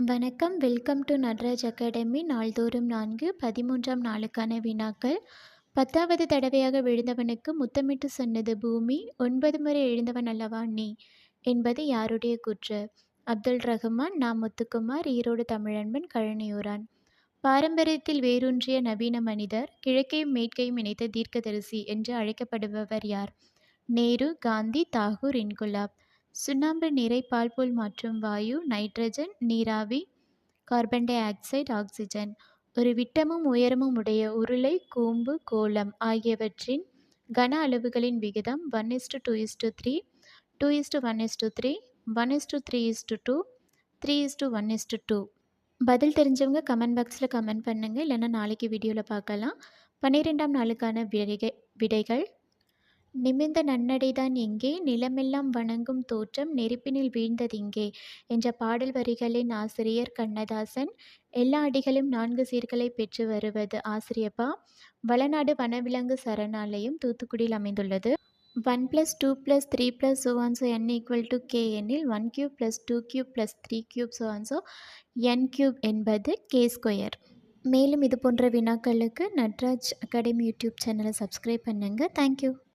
வணக்கம். Welcome to Natraj academy. நாள்தோறும் நான்கு பதிமூன்றாம் நாளுக்கான வினாக்கள். பத்தாவது தடவையாக விழுந்தவனுக்கு முத்தமிட்டு சொன்னது பூமி ஒன்பது முறை எழுந்தவன் அல்லவா நீ? என்பது யாருடைய கூற்று? அப்துல் ரஹ்மான் நா முத்துக்குமார் ஈரோடு தமிழன்பன் கழனியூரான். பாரம்பரியத்தில் வேரூன்றிய நவீன மனிதர் கிழக்கையும் மேற்கையும் இணைத்த தீர்க்கதரிசி என்று அழைக்கப்படுபவர் யார்? நேரு காந்தி தாகூர் இன்குலாப். சுண்ணாம்பு நீரை பால் போல் மாற்றும் வாயு நைட்ரஜன் நீராவி கார்பன் டை ஆக்சைடு ஆக்சிஜன். ஒரு விட்டமும் உயரமும் உடைய உருளை கூம்பு கோளம் ஆகியவற்றின் கன அளவுகளின் விகிதம் one is to two is to three two is to one is to three one is to three is to two three is to one is to two பதில் தெரிஞ்சவங்க கமெண்ட் பாக்ஸில் கமெண்ட் பண்ணுங்கள் இல்லைன்னா நாளைக்கு வீடியோவில் பார்க்கலாம். பன்னிரெண்டாம் நாளுக்கான விடைகள் விடைகள். நிமிர்ந்த நன்னடைதான் எங்கே? நிலமெல்லாம் வணங்கும் தோற்றம் நெருப்பினில் வீழ்ந்ததிங்கே என்ற பாடல் வரிகளின் ஆசிரியர் கண்ணதாசன் எல்லா அடிகளும் நான்கு சீர்களை பெற்று வருவது ஆசிரியப்பா வளநாடு வனவிலங்கு சரணாலயம் தூத்துக்குடியில் அமைந்துள்ளது. One plus two plus three plus so on so n equal to k எனில் one cube plus two cube plus three cube so on so n cube என்பது கே ஸ்கொயர். மேலும் இது போன்ற வினாக்களுக்கு நட்ராஜ் அகாடமி யூடியூப் சேனலை சப்ஸ்கிரைப் பண்ணுங்கள் thank you.